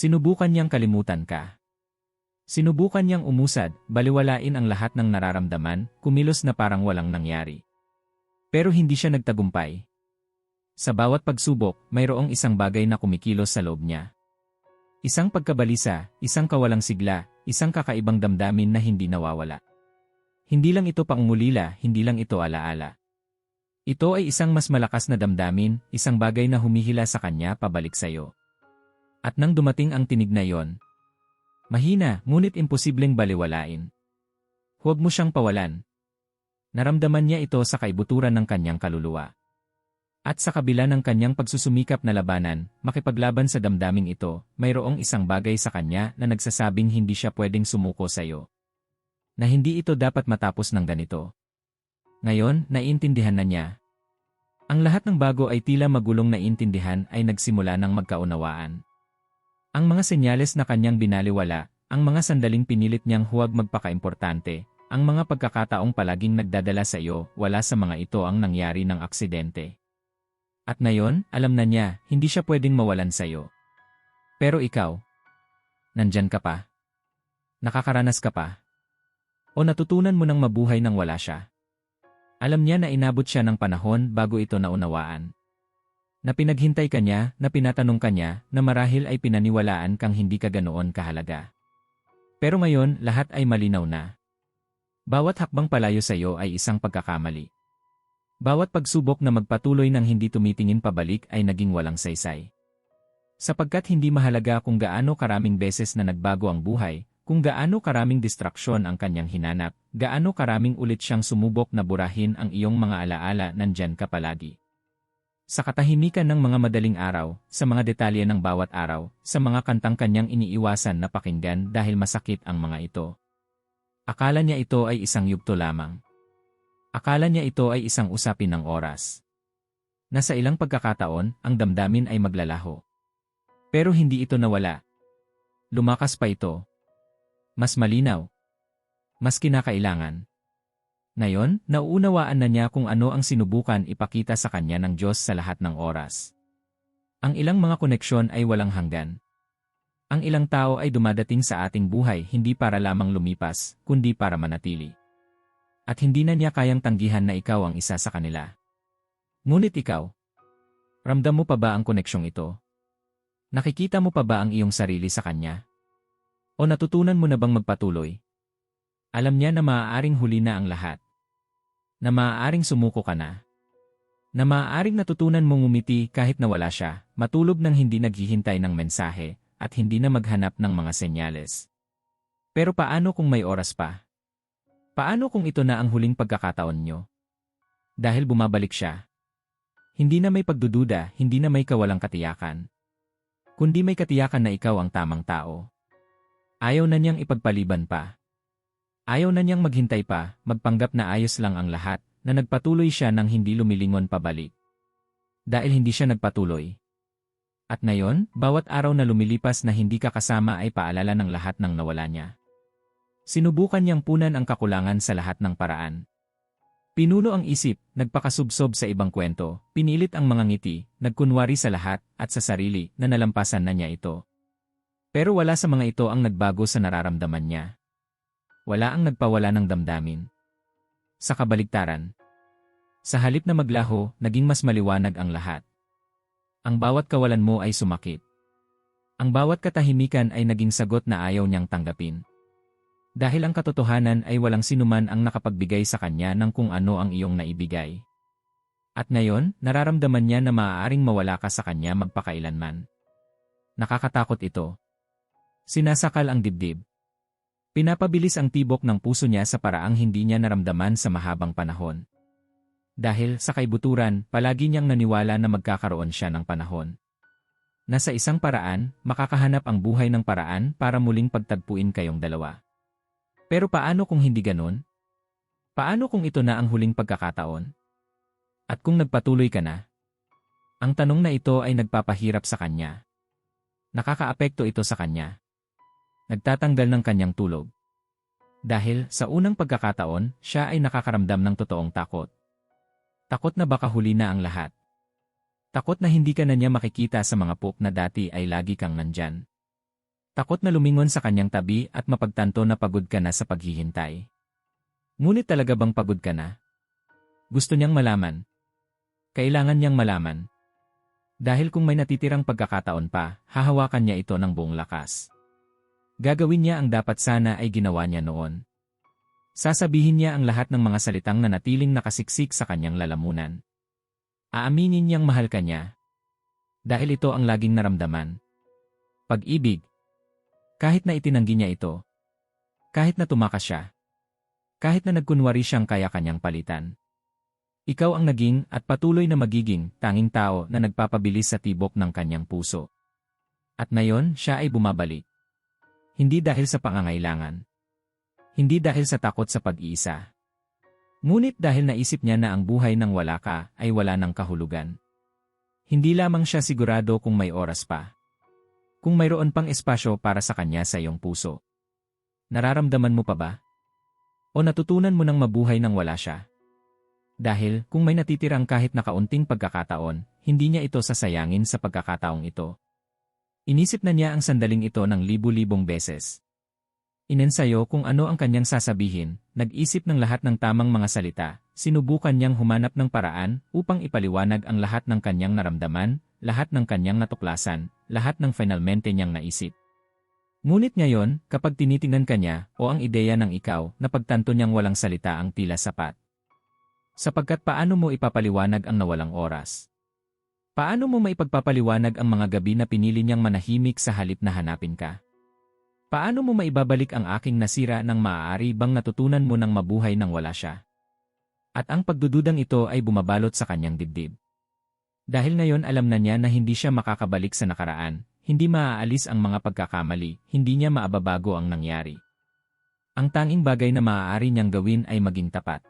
Sinubukan niyang kalimutan ka. Sinubukan niyang umusad, baliwalain ang lahat ng nararamdaman, kumilos na parang walang nangyari. Pero hindi siya nagtagumpay. Sa bawat pagsubok, mayroong isang bagay na kumikilos sa loob niya. Isang pagkabalisa, isang kawalang sigla, isang kakaibang damdamin na hindi nawawala. Hindi lang ito pangungulila, hindi lang ito alaala. Ito ay isang mas malakas na damdamin, isang bagay na humihila sa kanya pabalik sa iyo. At nang dumating ang tinig na yon, mahina, ngunit imposibleng baliwalain. Huwag mo siyang pawalan. Naramdaman niya ito sa kaibuturan ng kanyang kaluluwa. At sa kabila ng kanyang pagsusumikap na labanan, makipaglaban sa damdaming ito, mayroong isang bagay sa kanya na nagsasabing hindi siya pwedeng sumuko sa iyo. Na hindi ito dapat matapos ng ganito. Ngayon, naiintindihan na niya. Ang lahat ng bago ay tila magulong naiintindihan ay nagsimula ng magkaunawaan. Ang mga senyales na kanyang binaliwala, ang mga sandaling pinilit niyang huwag magpakaimportante, ang mga pagkakataong palaging nagdadala sa iyo, wala sa mga ito ang nangyari ng aksidente. At ngayon, alam na niya, hindi siya pwedeng mawalan sa'yo. Pero ikaw, nandyan ka pa. Nakakaranas ka pa. O natutunan mo nang mabuhay nang wala siya. Alam niya na inabot siya ng panahon bago ito naunawaan. Na pinaghintay ka niya, na pinatanong ka niya, na marahil ay pinaniwalaan kang hindi ka ganoon kahalaga. Pero ngayon, lahat ay malinaw na. Bawat hakbang palayo sa iyo ay isang pagkakamali. Bawat pagsubok na magpatuloy ng hindi tumitingin pabalik ay naging walang saysay. Sapagkat hindi mahalaga kung gaano karaming beses na nagbago ang buhay, kung gaano karaming distraksyon ang kanyang hinanap, gaano karaming ulit siyang sumubok na burahin ang iyong mga alaala nandyan ka palagi. Sa katahimikan ng mga madaling araw, sa mga detalye ng bawat araw, sa mga kantang kanyang iniiwasan na pakinggan dahil masakit ang mga ito. Akala niya ito ay isang yugto lamang. Akala niya ito ay isang usapin ng oras. Nasa ilang pagkakataon, ang damdamin ay maglalaho. Pero hindi ito nawala. Lumakas pa ito. Mas malinaw. Mas kinakailangan. Ngayon, nauunawaan na niya kung ano ang sinubukan ipakita sa kanya ng Diyos sa lahat ng oras. Ang ilang mga koneksyon ay walang hanggan. Ang ilang tao ay dumadating sa ating buhay hindi para lamang lumipas, kundi para manatili at hindi na niya kayang tanggihan na ikaw ang isa sa kanila. Ngunit ikaw, ramdam mo pa ba ang koneksyong ito? Nakikita mo pa ba ang iyong sarili sa kanya? O natutunan mo na bang magpatuloy? Alam niya na maaaring huli na ang lahat. Na maaaring sumuko ka na. Na maaaring natutunan mong umiti kahit na wala siya, matulog nang hindi naghihintay ng mensahe, at hindi na maghanap ng mga senyales. Pero paano kung may oras pa? Paano kung ito na ang huling pagkakataon nyo? Dahil bumabalik siya. Hindi na may pagdududa, hindi na may kawalang katiyakan. Kundi may katiyakan na ikaw ang tamang tao. Ayaw na niyang ipagpaliban pa. Ayaw na niyang maghintay pa, magpanggap na ayos lang ang lahat, na nagpatuloy siya nang hindi lumilingon pabalik. Dahil hindi siya nagpatuloy. At ngayon, bawat araw na lumilipas na hindi ka kasama ay paalala ng lahat ng nawala niya. Sinubukan niyang punan ang kakulangan sa lahat ng paraan. Pinuno ang isip, nagpakasubsob sa ibang kwento, pinilit ang mga ngiti, nagkunwari sa lahat at sa sarili na nalampasan na niya ito. Pero wala sa mga ito ang nagbago sa nararamdaman niya. Wala ang nagpawala ng damdamin. Sa kabaligtaran, sa halip na maglaho, naging mas maliwanag ang lahat. Ang bawat kawalan mo ay sumakit. Ang bawat katahimikan ay naging sagot na ayaw niyang tanggapin. Dahil ang katotohanan ay walang sinuman ang nakapagbigay sa kanya ng kung ano ang iyong naibigay. At ngayon, nararamdaman niya na maaaring mawala ka sa kanya magpakailanman. Nakakatakot ito. Sinasakal ang dibdib. Pinapabilis ang tibok ng puso niya sa paraang hindi niya naramdaman sa mahabang panahon. Dahil sa kaibuturan, palagi niyang naniwala na magkakaroon siya ng panahon. Nasa isang paraan, makakahanap ang buhay ng paraan para muling pagtagpuin kayong dalawa. Pero paano kung hindi ganon? Paano kung ito na ang huling pagkakataon? At kung nagpatuloy ka na? Ang tanong na ito ay nagpapahirap sa kanya. Nakakaapekto ito sa kanya. Nagtatanggal ng kanyang tulog. Dahil sa unang pagkakataon, siya ay nakakaramdam ng totoong takot. Takot na baka huli na ang lahat. Takot na hindi ka na niya makikita sa mga pok na dati ay lagi kang nandyan. Takot na lumingon sa kanyang tabi at mapagtanto na pagod ka na sa paghihintay. Ngunit talaga bang pagod ka na? Gusto niyang malaman. Kailangan niyang malaman. Dahil kung may natitirang pagkakataon pa, hahawakan niya ito ng buong lakas. Gagawin niya ang dapat sana ay ginawa niya noon. Sasabihin niya ang lahat ng mga salitang na natiling nakasiksik sa kanyang lalamunan. Aaminin niyang mahal ka niya. Dahil ito ang laging naramdaman. Pag-ibig. Kahit na itinanggi niya ito. Kahit na tumakas siya. Kahit na nagkunwari siyang kaya kanyang palitan. Ikaw ang naging at patuloy na magiging tanging tao na nagpapabilis sa tibok ng kanyang puso. At ngayon, siya ay bumabalik. Hindi dahil sa pangangailangan. Hindi dahil sa takot sa pag-iisa. Ngunit dahil naisip niya na ang buhay ng wala ka ay wala ng kahulugan. Hindi lamang siya sigurado kung may oras pa. Kung mayroon pang espasyo para sa kanya sa iyong puso. Nararamdaman mo pa ba? O natutunan mo nang mabuhay nang wala siya? Dahil kung may natitirang kahit na kaunting pagkakataon, hindi niya ito sasayangin sa pagkakataong ito. Inisip na niya ang sandaling ito ng libu-libong beses. Inensayo kung ano ang kanyang sasabihin, nag-isip ng lahat ng tamang mga salita, sinubukan niyang humanap ng paraan upang ipaliwanag ang lahat ng kanyang naramdaman, lahat ng kanyang natuklasan, lahat ng finalmente niyang naisip. Ngunit ngayon, kapag tinitingnan ka niya o ang ideya ng ikaw, napagtanto niyang walang salita ang tila sapat. Sapagkat paano mo ipapaliwanag ang nawalang oras? Paano mo maipagpapaliwanag ang mga gabi na pinili niyang manahimik sa halip na hanapin ka? Paano mo maibabalik ang aking nasira nang maaari bang natutunan mo ng mabuhay nang wala siya? At ang pagdududang ito ay bumabalot sa kanyang dibdib. Dahil ngayon alam na niya na hindi siya makakabalik sa nakaraan, hindi maaalis ang mga pagkakamali, hindi niya maababago ang nangyari. Ang tanging bagay na maaari niyang gawin ay maging tapat.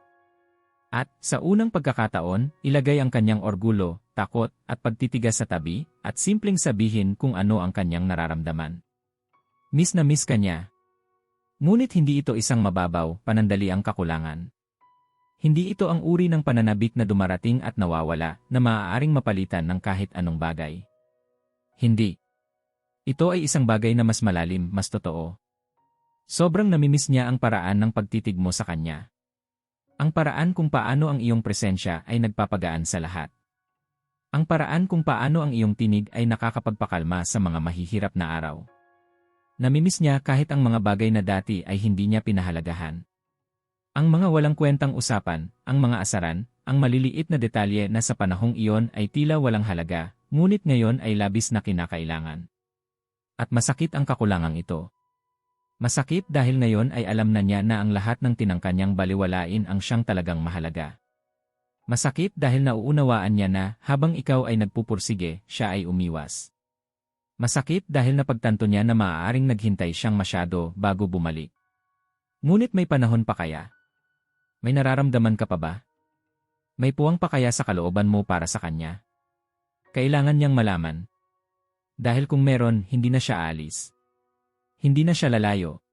At, sa unang pagkakataon, ilagay ang kanyang orgulo, takot, at pagtitigas sa tabi, at simpleng sabihin kung ano ang kanyang nararamdaman. Miss na miss ka niya. Ngunit hindi ito isang mababaw, panandali ang kakulangan. Hindi ito ang uri ng pananabik na dumarating at nawawala na maaaring mapalitan ng kahit anong bagay. Hindi. Ito ay isang bagay na mas malalim, mas totoo. Sobrang namimiss niya ang paraan ng pagtitig mo sa kanya. Ang paraan kung paano ang iyong presensya ay nagpapagaan sa lahat. Ang paraan kung paano ang iyong tinig ay nakakapagpakalma sa mga mahihirap na araw. Namimiss niya kahit ang mga bagay na dati ay hindi niya pinahalagahan. Ang mga walang kwentang usapan, ang mga asaran, ang maliliit na detalye na sa panahong iyon ay tila walang halaga, ngunit ngayon ay labis na kinakailangan. At masakit ang kakulangang ito. Masakit dahil ngayon ay alam na niya na ang lahat ng tinangkanyang baliwalain ang siyang talagang mahalaga. Masakit dahil nauunawaan niya na habang ikaw ay nagpupursige, siya ay umiwas. Masakit dahil napagtanto niya na maaaring naghintay siyang masyado bago bumalik. Ngunit may panahon pa kaya? May nararamdaman ka pa ba? May puwang pa kaya sa kalooban mo para sa kanya? Kailangan niyang malaman, dahil kung meron, hindi na siya alis. Hindi na siya lalayo.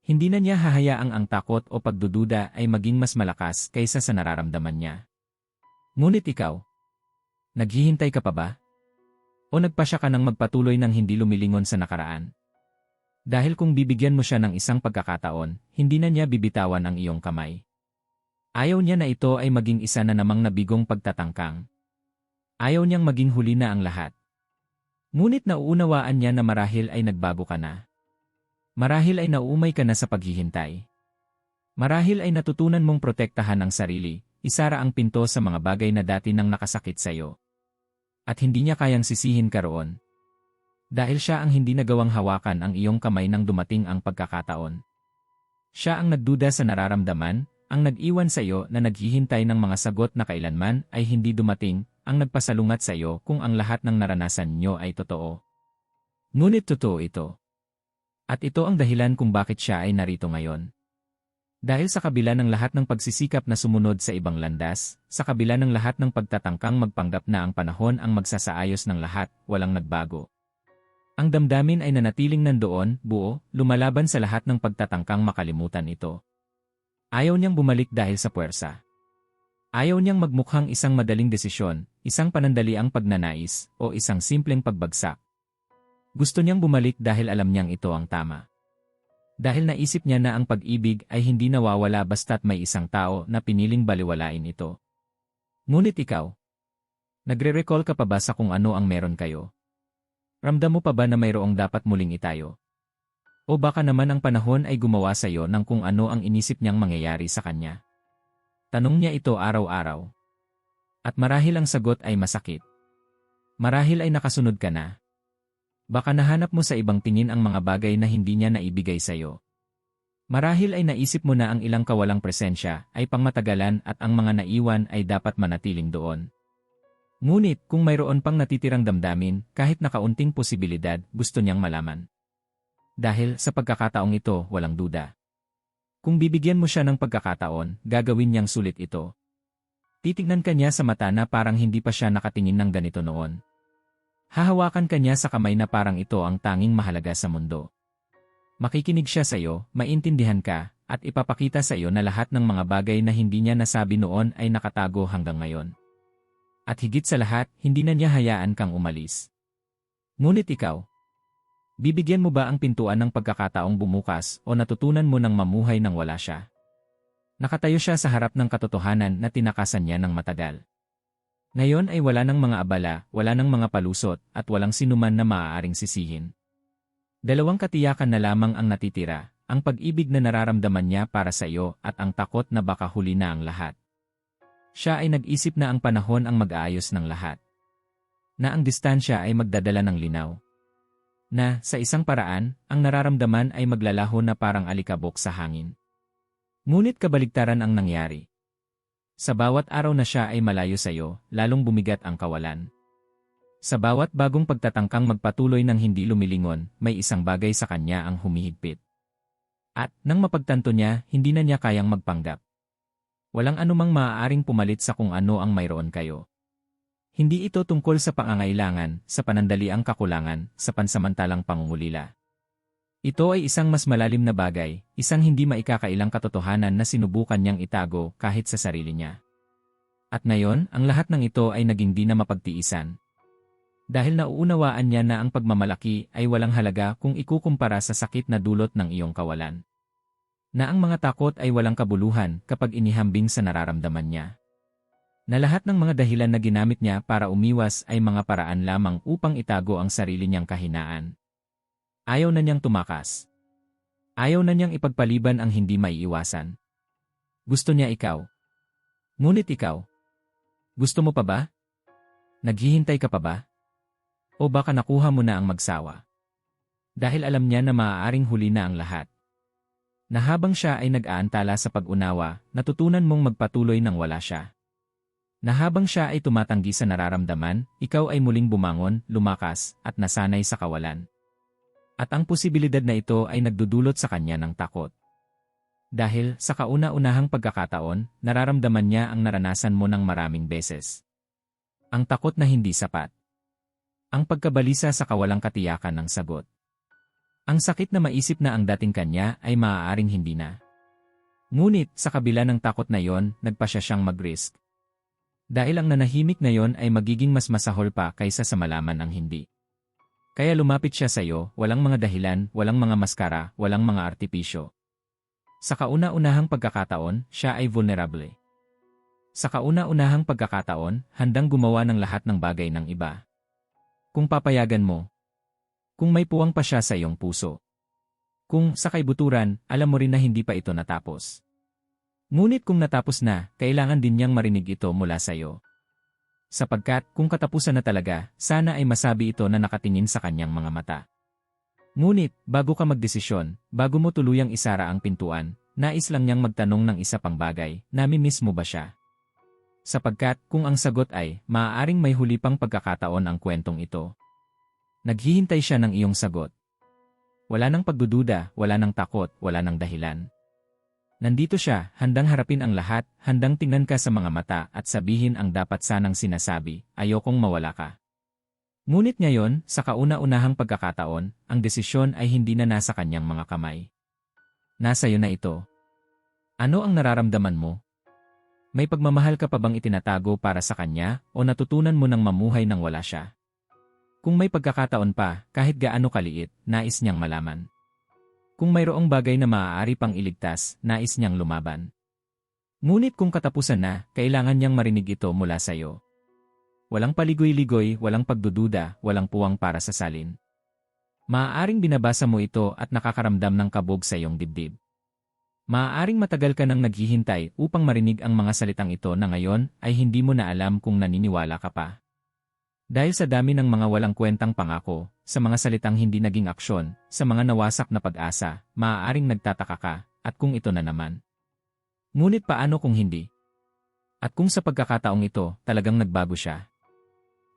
Hindi na niya hahayaang ang takot o pagdududa ay maging mas malakas kaysa sa nararamdaman niya. Ngunit ikaw, naghihintay ka pa ba? O nagpasya ka ng magpatuloy ng hindi lumilingon sa nakaraan? Dahil kung bibigyan mo siya ng isang pagkakataon, hindi na niya bibitawan ang iyong kamay. Ayaw niya na ito ay maging isa na namang nabigong pagtatangkang. Ayaw niyang maging huli na ang lahat. Ngunit nauunawaan niya na marahil ay nagbago ka na. Marahil ay nauumay ka na sa paghihintay. Marahil ay natutunan mong protektahan ang sarili, isara ang pinto sa mga bagay na dati nang nakasakit sa iyo. At hindi niya kayang sisihin ka roon. Dahil siya ang hindi nagawang hawakan ang iyong kamay nang dumating ang pagkakataon. Siya ang nagduda sa nararamdaman, ang nag-iwan sa iyo na naghihintay ng mga sagot na kailanman ay hindi dumating, ang nagpasalungat sa iyo kung ang lahat ng naranasan niyo ay totoo. Ngunit totoo ito. At ito ang dahilan kung bakit siya ay narito ngayon. Dahil sa kabila ng lahat ng pagsisikap na sumunod sa ibang landas, sa kabila ng lahat ng pagtatangkang magpanggap na ang panahon ang magsasaayos ng lahat, walang nagbago. Ang damdamin ay nanatiling nandoon, buo, lumalaban sa lahat ng pagtatangkang makalimutan ito. Ayaw niyang bumalik dahil sa puwersa. Ayaw niyang magmukhang isang madaling desisyon, isang panandaliang pagnanais, o isang simpleng pagbagsak. Gusto niyang bumalik dahil alam niyang ito ang tama. Dahil naisip niya na ang pag-ibig ay hindi nawawala basta't may isang tao na piniling baliwalain ito. Ngunit ikaw, nagre-recall ka pa ba sa kung ano ang meron kayo? Ramdam mo pa ba na mayroong dapat muling itayo? O baka naman ang panahon ay gumawa sa iyo ng kung ano ang inisip niyang mangyayari sa kanya? Tanong niya ito araw-araw. At marahil ang sagot ay masakit. Marahil ay nakasunod ka na. Baka nahanap mo sa ibang tingin ang mga bagay na hindi niya naibigay sa iyo. Marahil ay naisip mo na ang ilang kawalang presensya ay pangmatagalan at ang mga naiwan ay dapat manatiling doon. Ngunit kung mayroon pang natitirang damdamin, kahit na kaunting posibilidad, gusto niyang malaman. Dahil sa pagkakataong ito, walang duda. Kung bibigyan mo siya ng pagkakataon, gagawin niyang sulit ito. Titignan ka niya sa mata na parang hindi pa siya nakatingin ng ganito noon. Hahawakan ka niya sa kamay na parang ito ang tanging mahalaga sa mundo. Makikinig siya sa iyo, maintindihan ka, at ipapakita sa iyo na lahat ng mga bagay na hindi niya nasabi noon ay nakatago hanggang ngayon. At higit sa lahat, hindi na niya hayaan kang umalis. Ngunit ikaw, bibigyan mo ba ang pintuan ng pagkakataong bumukas o natutunan mo ng mamuhay nang wala siya? Nakatayo siya sa harap ng katotohanan na tinakasan niya ng matagal. Ngayon ay wala ng mga abala, wala ng mga palusot, at walang sinuman na maaaring sisihin. Dalawang katiyakan na lamang ang natitira, ang pag-ibig na nararamdaman niya para sa iyo at ang takot na baka huli na ang lahat. Siya ay nag-isip na ang panahon ang mag-aayos ng lahat. Na ang distansya ay magdadala ng linaw. Na, sa isang paraan, ang nararamdaman ay maglalaho na parang alikabok sa hangin. Ngunit kabaligtaran ang nangyari. Sa bawat araw na siya ay malayo sa iyo, lalong bumigat ang kawalan. Sa bawat bagong pagtatangkang magpatuloy ng hindi lumilingon, may isang bagay sa kanya ang humihigpit. At, nang mapagtanto niya, hindi na niya kayang magpanggap. Walang anumang maaaring pumalit sa kung ano ang mayroon kayo. Hindi ito tungkol sa pangangailangan, sa panandaliang kakulangan, sa pansamantalang pangungulila. Ito ay isang mas malalim na bagay, isang hindi maikakailang katotohanan na sinubukan niyang itago kahit sa sarili niya. At ngayon, ang lahat ng ito ay naging di na mapagtiisan. Dahil nauunawaan niya na ang pagmamalaki ay walang halaga kung ikukumpara sa sakit na dulot ng iyong kawalan. Na ang mga takot ay walang kabuluhan kapag inihambing sa nararamdaman niya. Na lahat ng mga dahilan na ginamit niya para umiwas ay mga paraan lamang upang itago ang sarili niyang kahinaan. Ayaw na niyang tumakas. Ayaw na niyang ipagpaliban ang hindi maiiwasan. Gusto niya ikaw. Ngunit ikaw. Gusto mo pa ba? Naghihintay ka pa ba? O baka nakuha mo na ang magsawa? Dahil alam niya na maaaring huli na ang lahat. Na habang siya ay nag-aantala sa pag-unawa, natutunan mong magpatuloy nang wala siya. Na habang siya ay tumatanggi sa nararamdaman, ikaw ay muling bumangon, lumakas, at nasanay sa kawalan. At ang posibilidad na ito ay nagdudulot sa kanya ng takot. Dahil sa kauna-unahang pagkakataon, nararamdaman niya ang naranasan mo ng maraming beses. Ang takot na hindi sapat. Ang pagkabalisa sa kawalang katiyakan ng sagot. Ang sakit na maisip na ang dating kanya ay maaaring hindi na. Ngunit sa kabila ng takot na yon, nagpa siya siyang mag-risk. Dahil ang nanahimik na yon ay magiging mas masahol pa kaysa sa malaman ang hindi. Kaya lumapit siya sa iyo, walang mga dahilan, walang mga maskara, walang mga artipisyo. Sa kauna-unahang pagkakataon, siya ay vulnerable. Sa kauna-unahang pagkakataon, handang gumawa ng lahat ng bagay ng iba. Kung papayagan mo. Kung may puwang pa siya sa iyong puso. Kung sa kaibuturan, alam mo rin na hindi pa ito natapos. Ngunit kung natapos na, kailangan din niyang marinig ito mula sa iyo. Sapagkat kung katapusan na talaga, sana ay masabi ito na nakatingin sa kanyang mga mata. Ngunit, bago ka magdesisyon, bago mo tuluyang isara ang pintuan, nais lang niyang magtanong ng isa pang bagay, nami-miss mo ba siya? Sapagkat kung ang sagot ay, maaaring may huli pang pagkakataon ang kwentong ito. Naghihintay siya ng iyong sagot. Wala nang pagdududa, wala nang takot, wala nang dahilan. Nandito siya, handang harapin ang lahat, handang tingnan ka sa mga mata at sabihin ang dapat sanang sinasabi, ayokong mawala ka. Ngunit ngayon, sa kauna-unahang pagkakataon, ang desisyon ay hindi na nasa kanyang mga kamay. Nasa iyo na ito. Ano ang nararamdaman mo? May pagmamahal ka pa bang itinatago para sa kanya o natutunan mo ng mamuhay nang wala siya? Kung may pagkakataon pa, kahit gaano kaliit, nais niyang malaman. Kung mayroong bagay na maaari pang iligtas, nais niyang lumaban. Ngunit kung katapusan na, kailangan niyang marinig ito mula sa iyo. Walang paligoy-ligoy, walang pagdududa, walang puwang para sa salin. Maaaring binabasa mo ito at nakakaramdam ng kabog sa iyong dibdib. Maaaring matagal ka nang naghihintay upang marinig ang mga salitang ito na ngayon ay hindi mo na alam kung naniniwala ka pa. Dahil sa dami ng mga walang kwentang pangako, sa mga salitang hindi naging aksyon, sa mga nawasak na pag-asa, maaaring nagtataka ka, at kung ito na naman. Ngunit paano kung hindi? At kung sa pagkakataong ito, talagang nagbago siya?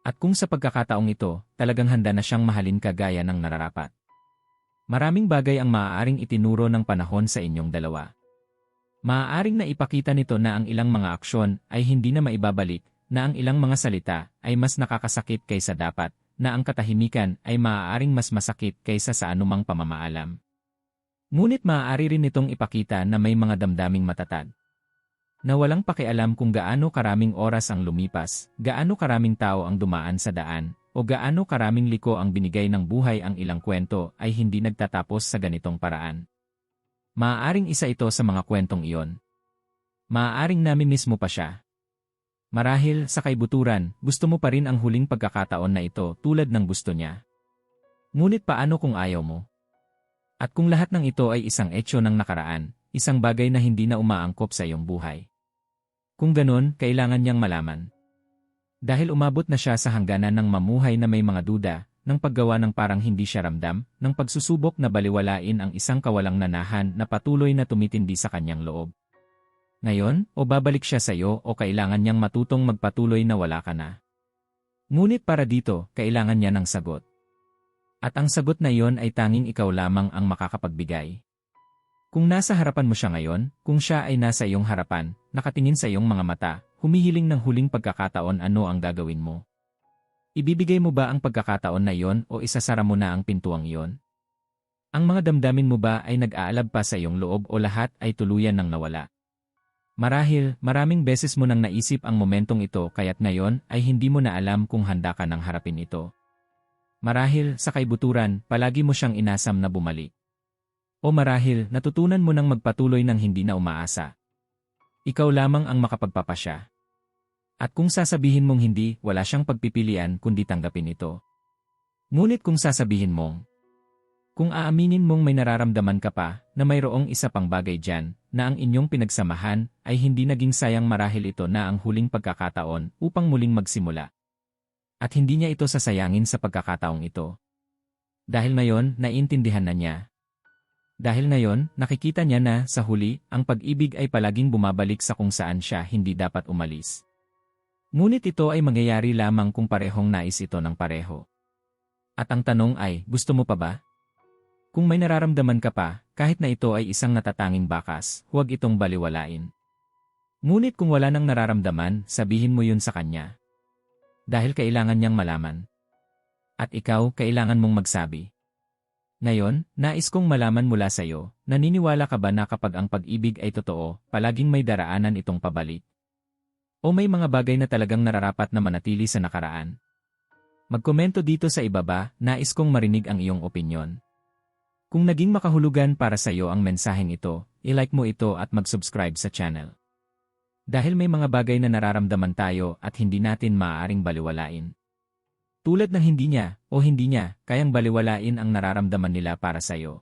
At kung sa pagkakataong ito, talagang handa na siyang mahalin ka gaya ng nararapat? Maraming bagay ang maaaring itinuro ng panahon sa inyong dalawa. Maaaring na ipakita nito na ang ilang mga aksyon ay hindi na maibabalik, na ang ilang mga salita ay mas nakakasakit kaysa dapat, na ang katahimikan ay maaaring mas masakit kaysa sa anumang pamamaalam. Ngunit maaari rin itong ipakita na may mga damdaming matatag. Na walang pakialam kung gaano karaming oras ang lumipas, gaano karaming tao ang dumaan sa daan, o gaano karaming liko ang binigay ng buhay ang ilang kwento ay hindi nagtatapos sa ganitong paraan. Maaaring isa ito sa mga kwentong iyon. Maaaring namin mismo pa siya, Marahil, sa kaibuturan, gusto mo pa rin ang huling pagkakataon na ito tulad ng gusto niya. Ngunit paano kung ayaw mo? At kung lahat ng ito ay isang etsyo ng nakaraan, isang bagay na hindi na umaangkop sa iyong buhay. Kung ganon, kailangan niyang malaman. Dahil umabot na siya sa hangganan ng mamuhay na may mga duda, ng paggawa ng parang hindi siya ramdam, ng pagsusubok na baliwalain ang isang kawalang nanahan na patuloy na tumitindi sa kanyang loob. Ngayon, o babalik siya sa iyo o kailangan niyang matutong magpatuloy na wala ka na. Ngunit para dito, kailangan niya ng sagot. At ang sagot na iyon ay tanging ikaw lamang ang makakapagbigay. Kung nasa harapan mo siya ngayon, kung siya ay nasa iyong harapan, nakatingin sa iyong mga mata, humihiling ng huling pagkakataon ano ang gagawin mo. Ibibigay mo ba ang pagkakataon na iyon o isasara mo na ang pintuang iyon? Ang mga damdamin mo ba ay nag-aalab pa sa iyong loob o lahat ay tuluyan ng nawala? Marahil, maraming beses mo nang naisip ang momentong ito kaya't ngayon ay hindi mo na alam kung handa ka nang harapin ito. Marahil, sa kaibuturan, palagi mo siyang inasam na bumalik. O marahil, natutunan mo nang magpatuloy ng hindi na umaasa. Ikaw lamang ang makapagpapasya. At kung sasabihin mong hindi, wala siyang pagpipilian kundi tanggapin ito. Ngunit kung sasabihin mong, kung aaminin mong may nararamdaman ka pa na mayroong isa pang bagay dyan na ang inyong pinagsamahan ay hindi naging sayang marahil ito na ang huling pagkakataon upang muling magsimula. At hindi niya ito sasayangin sa pagkakataong ito. Dahil ngayon, naiintindihan na niya. Dahil ngayon, nakikita niya na, sa huli, ang pag-ibig ay palaging bumabalik sa kung saan siya hindi dapat umalis. Ngunit ito ay mangyayari lamang kung parehong nais ito ng pareho. At ang tanong ay, gusto mo pa ba? Kung may nararamdaman ka pa, kahit na ito ay isang natatanging bakas, huwag itong baliwalain. Ngunit kung wala nang nararamdaman, sabihin mo yun sa kanya. Dahil kailangan niyang malaman. At ikaw, kailangan mong magsabi. Ngayon, nais kong malaman mula sa iyo, naniniwala ka ba na kapag ang pag-ibig ay totoo, palaging may daraanan itong pabalik? O may mga bagay na talagang nararapat na manatili sa nakaraan? Magkomento dito sa ibaba, nais kong marinig ang iyong opinyon. Kung naging makahulugan para sa iyo ang mensaheng ito, ilike mo ito at mag-subscribe sa channel. Dahil may mga bagay na nararamdaman tayo at hindi natin maaaring baliwalain. Tulad ng hindi niya o hindi niya, kayang baliwalain ang nararamdaman nila para sa iyo.